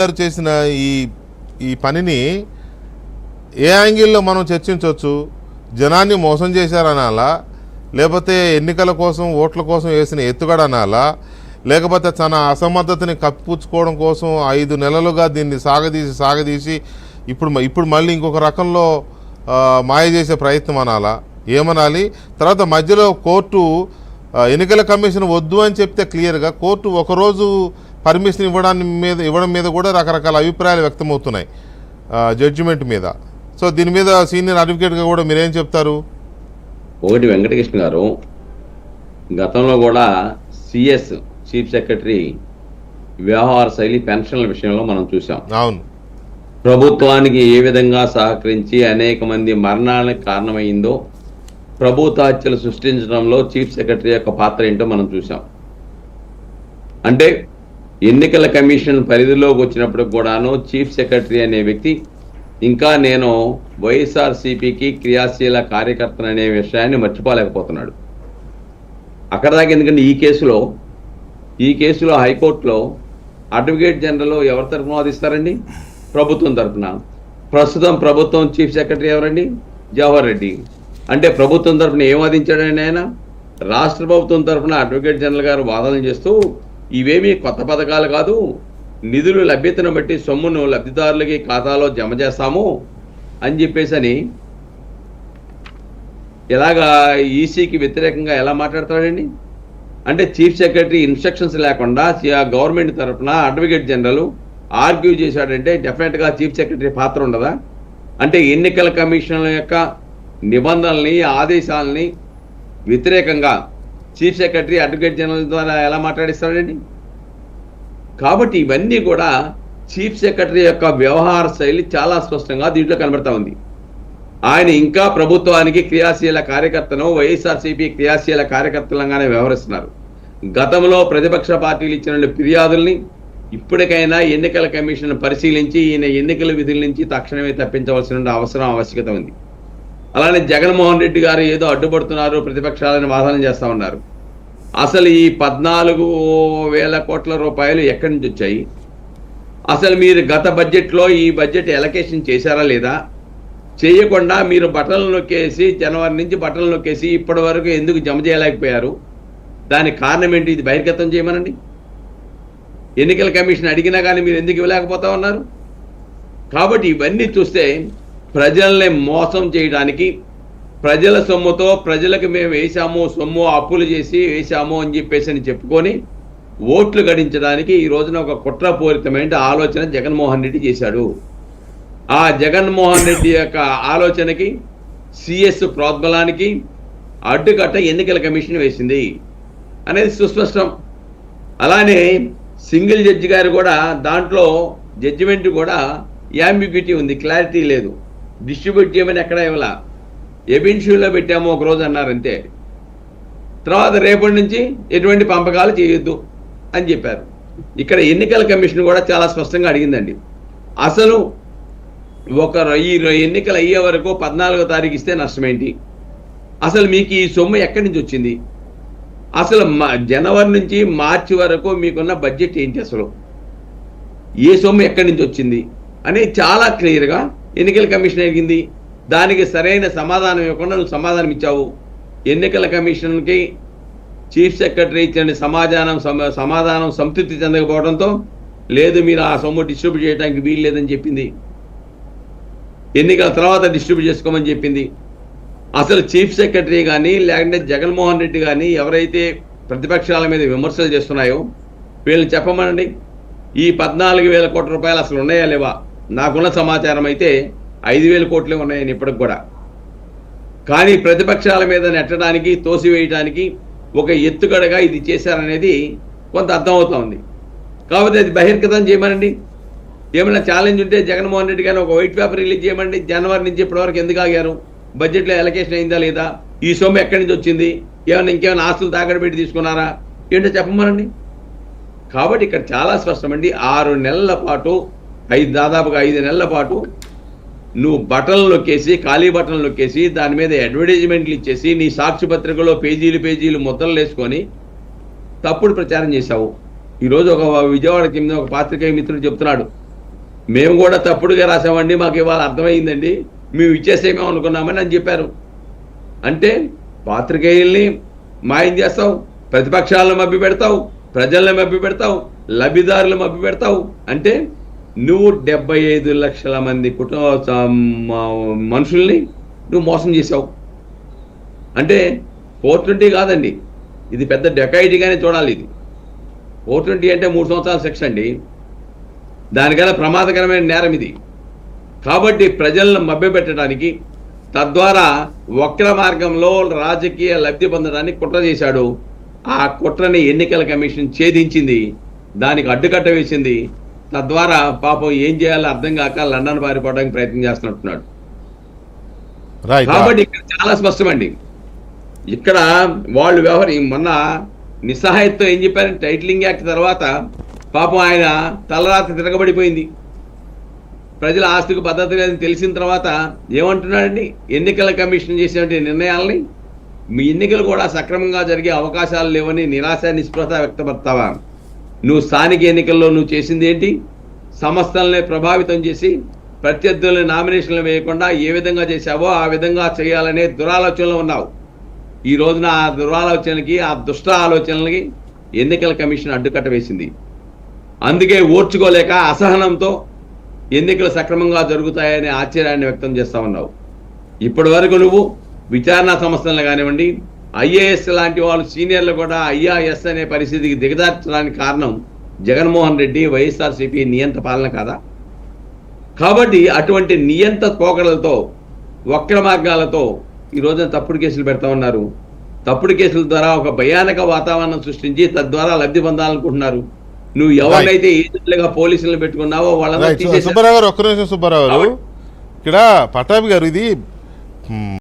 గారు చేసిన ఈ ఈ పనిని ఏ యాంగిల్లో మనం చర్చించవచ్చు? జనాన్ని మోసం చేశారనాలా? లేకపోతే ఎన్నికల కోసం ఓట్ల కోసం వేసిన ఎత్తుగడ అనాలా లేకపోతే తన అసమర్థతని కప్పిపుచ్చుకోవడం కోసం ఐదు నెలలుగా దీన్ని సాగదీసి సాగదీసి ఇప్పుడు ఇప్పుడు మళ్ళీ ఇంకొక రకంలో మాయ చేసే ప్రయత్నం అనాలా? ఏమనాలి? తర్వాత మధ్యలో కోర్టు ఎన్నికల కమిషన్ వద్దు అని చెప్తే క్లియర్గా కోర్టు ఒకరోజు పర్మిషన్ ఇవ్వడాన్ని మీద ఇవ్వడం మీద కూడా రకరకాల అభిప్రాయాలు వ్యక్తమవుతున్నాయి జడ్జిమెంట్ మీద. సో దీని మీద సీనియర్ అడ్వకేట్గా కూడా మీరేం చెప్తారు? ఒకటి వెంకటకృష్ణ గారు గతంలో కూడా సిఎస్ చీఫ్ సెక్రటరీ వ్యవహార శైలి పెన్షన్ల విషయంలో మనం చూసాం అవును. ప్రభుత్వానికి ఏ విధంగా సహకరించి అనేక మంది మరణాలకు కారణమైందో ప్రభుత్వ హత్యలు సృష్టించడంలో చీఫ్ సెక్రటరీ యొక్క పాత్ర ఏంటో మనం చూసాం అంటే ఎన్నికల కమిషన్ పరిధిలోకి వచ్చినప్పుడు కూడాను చీఫ్ సెక్రటరీ అనే వ్యక్తి ఇంకా నేను వైఎస్ఆర్సీపీకి క్రియాశీల కార్యకర్తను అనే విషయాన్ని మర్చిపోలేకపోతున్నాడు. అక్కడ దాకా ఎందుకంటే ఈ కేసులో ఈ కేసులో హైకోర్టులో అడ్వకేట్ జనరల్ ఎవరి తరఫున వాదిస్తారండి? ప్రభుత్వం తరఫున. ప్రస్తుతం ప్రభుత్వం చీఫ్ సెక్రటరీ ఎవరండి? జవహర్ రెడ్డి. అంటే ప్రభుత్వం తరఫున ఏం వాదించాడండి ఆయన? రాష్ట్ర ప్రభుత్వం తరఫున అడ్వకేట్ జనరల్ గారు వాదనలు చేస్తూ ఇవేమీ కొత్త పథకాలు కాదు. నిధులు లభ్యతను బట్టి సొమ్మును లబ్ధిదారులకి ఖాతాలో జమ చేస్తాము అని చెప్పేసి అని ఎలాగా ఈసీకి వ్యతిరేకంగా ఎలా మాట్లాడతాడండి? అంటే చీఫ్ సెక్రటరీ ఇన్స్ట్రక్షన్స్ లేకుండా గవర్నమెంట్ తరఫున అడ్వకేట్ జనరల్ ఆర్గ్యూ చేశాడంటే డెఫినెట్గా చీఫ్ సెక్రటరీ పాత్ర ఉండదా? అంటే ఎన్నికల కమిషన్ల యొక్క నిబంధనల్ని ఆదేశాలని వ్యతిరేకంగా చీఫ్ సెక్రటరీ అడ్వకేట్ జనరల్ ద్వారా ఎలా మాట్లాడిస్తాడండి? కాబట్టి ఇవన్నీ కూడా చీఫ్ సెక్రటరీ యొక్క వ్యవహార శైలి చాలా స్పష్టంగా దీంట్లో కనబడతా ఉంది. ఆయన ఇంకా ప్రభుత్వానికి క్రియాశీల కార్యకర్తను వైఎస్ఆర్సీపీ క్రియాశీల కార్యకర్తలంగానే వ్యవహరిస్తున్నారు. గతంలో ప్రతిపక్ష పార్టీలు ఇచ్చిన ఫిర్యాదుల్ని ఇప్పటికైనా ఎన్నికల కమిషన్ పరిశీలించి ఈయన ఎన్నికల విధుల నుంచి తక్షణమే తప్పించవలసిన అవసరం ఆవశ్యకత ఉంది. అలానే జగన్మోహన్ రెడ్డి గారు ఏదో అడ్డుపడుతున్నారు ప్రతిపక్షాలను వాదన చేస్తూ ఉన్నారు. అసలు ఈ పద్నాలుగు వేల కోట్ల రూపాయలు ఎక్కడి నుంచి వచ్చాయి? అసలు మీరు గత బడ్జెట్లో ఈ బడ్జెట్ ఎలకేషన్ చేశారా లేదా? చేయకుండా మీరు బట్టలు నొక్కేసి జనవరి నుంచి బట్టలు నొక్కేసి ఇప్పటి వరకు ఎందుకు జమ చేయలేకపోయారు? దానికి కారణం ఏంటి? ఇది బహిర్గతం చేయమనండి. ఎన్నికల కమిషన్ అడిగినా కానీ మీరు ఎందుకు ఇవ్వలేకపోతా ఉన్నారు? కాబట్టి ఇవన్నీ చూస్తే ప్రజల్ని మోసం చేయడానికి ప్రజల సొమ్ముతో ప్రజలకు మేము వేసాము సొమ్ము అప్పులు చేసి వేసాము అని చెప్పేసి అని చెప్పుకొని ఓట్లు గడించడానికి ఈ రోజున ఒక కుట్రపూరితమైన ఆలోచన జగన్మోహన్ రెడ్డి చేశాడు. ఆ జగన్మోహన్ రెడ్డి యొక్క ఆలోచనకి సిఎస్ ప్రోద్బలానికి అడ్డుకట్ట ఎన్నికల కమిషన్ వేసింది అనేది సుస్పష్టం. అలానే సింగిల్ జడ్జి గారు కూడా దాంట్లో జడ్జిమెంట్ కూడా యాంబిగ్యూటీ ఉంది క్లారిటీ లేదు. డిస్ట్రిబ్యూట్ చేయమని ఎక్కడ ఇవ్వాల? ఎబిన్షూలో పెట్టాము ఒక రోజు అన్నారు అంతే. తర్వాత రేపటి నుంచి ఎటువంటి పంపకాలు చేయొద్దు అని చెప్పారు. ఇక్కడ ఎన్నికల కమిషన్ కూడా చాలా స్పష్టంగా అడిగిందండి. అసలు ఒక ఈ ఎన్నికలు అయ్యే వరకు పద్నాలుగో తారీఖు ఇస్తే నష్టమేంటి? అసలు మీకు ఈ సొమ్ము ఎక్కడి నుంచి వచ్చింది? అసలు జనవరి నుంచి మార్చి వరకు మీకున్న బడ్జెట్ ఏంటి అసలు? ఏ సొమ్ము ఎక్కడి నుంచి వచ్చింది? అని చాలా క్లియర్గా ఎన్నికల కమిషన్ అడిగింది. దానికి సరైన సమాధానం ఇవ్వకుండా నువ్వు సమాధానం ఇచ్చావు. ఎన్నికల కమిషన్కి చీఫ్ సెక్రటరీ ఇచ్చిన సమాధానం సమాధానం సంతృప్తి చెందకపోవడంతో లేదు మీరు ఆ సొమ్ము డిస్ట్రిబ్యూట్ చేయడానికి వీలు లేదని చెప్పింది. ఎన్నికల తర్వాత డిస్ట్రిబ్యూట్ చేసుకోమని చెప్పింది. అసలు చీఫ్ సెక్రటరీ కానీ లేకుంటే జగన్మోహన్ రెడ్డి కానీ ఎవరైతే ప్రతిపక్షాల మీద విమర్శలు చేస్తున్నాయో వీళ్ళని చెప్పమనండి. ఈ పద్నాలుగు వేల కోట్ల రూపాయలు అసలు ఉన్నాయా లేవా? నాకున్న సమాచారం అయితే ఐదు వేల కోట్లే ఉన్నాయని ఇప్పటికి కూడా. కానీ ప్రతిపక్షాల మీద నెట్టడానికి తోసివేయడానికి ఒక ఎత్తుగడగా ఇది చేశారనేది కొంత అర్థమవుతా ఉంది. కాబట్టి అది బహిర్గతం చేయమనండి. ఏమైనా ఛాలెంజ్ ఉంటే జగన్మోహన్ రెడ్డి గారిని ఒక వైట్ పేపర్ రిలీజ్ చేయమండి. జనవరి నుంచి ఇప్పటివరకు ఎందుకు ఆగారు? బడ్జెట్లో ఎలకేషన్ అయిందా లేదా? ఈ సొమ్ము ఎక్కడి నుంచి వచ్చింది? ఏమైనా ఇంకేమైనా ఆస్తులు తాకడ పెట్టి తీసుకున్నారా? ఏంటో చెప్పమనండి. కాబట్టి ఇక్కడ చాలా స్పష్టమండి. ఆరు నెలల పాటు ఐదు దాదాపుగా ఐదు నెలల పాటు నువ్వు బటన్లు నొక్కేసి ఖాళీ బటన్లు నొక్కేసి దాని మీద అడ్వర్టైజ్మెంట్లు ఇచ్చేసి నీ సాక్షి పత్రికలో పేజీలు పేజీలు ముద్రలు వేసుకొని తప్పుడు ప్రచారం చేశావు. ఈరోజు ఒక విజయవాడ కింద ఒక పాత్రికేయ మిత్రుడు చెప్తున్నాడు మేము కూడా తప్పుడుగా రాసామండి మాకు ఇవాళ అర్థమైందండి మేము ఇచ్చేసేమో అనుకున్నామని అని చెప్పారు. అంటే పాత్రికేయుల్ని మాయం చేస్తావు ప్రతిపక్షాలను మభ్య పెడతావు ప్రజల్ని మభ్య పెడతావు లబ్ధిదారులు మభ్య పెడతావు అంటే నువ్వు డెబ్బై ఐదు లక్షల మంది కుటుంబ మనుషుల్ని నువ్వు మోసం చేసావు అంటే ఫోర్ ట్వంటీ కాదండి. ఇది పెద్ద డెకాయిటీగానే చూడాలి ఇది. ఫోర్ ట్వంటీ అంటే మూడు సంవత్సరాల శిక్ష అండి. దానికన్నా ప్రమాదకరమైన నేరం ఇది. కాబట్టి ప్రజలను మభ్యపెట్టడానికి తద్వారా వక్ర మార్గంలో రాజకీయ లబ్ధి పొందడానికి కుట్ర చేశాడు. ఆ కుట్రని ఎన్నికల కమిషన్ ఛేదించింది. దానికి అడ్డుకట్ట వేసింది. తద్వారా పాపం ఏం చేయాలో అర్థం కాక లండన్ పారిపోవడానికి ప్రయత్నం చేస్తున్నట్టున్నాడు. కాబట్టి ఇక్కడ చాలా స్పష్టమండి. ఇక్కడ వాళ్ళు వ్యవహారం మొన్న నిస్సహాయతతో ఏం చెప్పారంటే టైటిలింగ్ యాక్ట్ తర్వాత పాపం ఆయన తలరాత తిరగబడిపోయింది. ప్రజల ఆస్తికి భద్రత లేదని తెలిసిన తర్వాత ఏమంటున్నాడండి? ఎన్నికల కమిషన్ చేసినటువంటి నిర్ణయాలని మీ ఎన్నికలు కూడా సక్రమంగా జరిగే అవకాశాలు లేవని నిరాశ నిస్పృహత వ్యక్తపడతావా నువ్వు స్థానిక ఎన్నికల్లో నువ్వు చేసింది ఏంటి? సంస్థల్ని ప్రభావితం చేసి ప్రత్యర్థులని నామినేషన్లు వేయకుండా ఏ విధంగా చేశావో ఆ విధంగా చేయాలనే దురాలోచనలో ఉన్నావు. ఈ రోజున ఆ దురాలోచనకి ఆ దుష్ట ఆలోచనలకి ఎన్నికల కమిషన్ అడ్డుకట్ట వేసింది. అందుకే ఓర్చుకోలేక అసహనంతో ఎన్నికలు సక్రమంగా జరుగుతాయనే ఆశ్చర్యాన్ని వ్యక్తం చేస్తా ఉన్నావు. ఇప్పటి వరకు నువ్వు విచారణ సంస్థలను కానివ్వండి ఐఏఎస్ లాంటి వాళ్ళు సీనియర్లు కూడా ఐఆర్ఎస్ అనే పరిస్థితికి దిగజార్చడానికి కారణం జగన్మోహన్ రెడ్డి వైఎస్ఆర్సీపీ నియంత పాలన కాదా? కాబట్టి అటువంటి నియంత పోకడలతో వక్ర మార్గాలతో ఈ రోజున తప్పుడు కేసులు పెడతా ఉన్నారు. తప్పుడు కేసుల ద్వారా ఒక భయానక వాతావరణం సృష్టించి తద్వారా లబ్ధి పొందాలనుకుంటున్నారు. నువ్వు ఎవరినైతే ఏజెంట్లుగా పోలీసులను పెట్టుకున్నావో వాళ్ళని సుబ్బారావు గారు ఒక్క నిమిషం సుబ్బారావు గారు. ఇక్కడ పటాభి గారు ఇది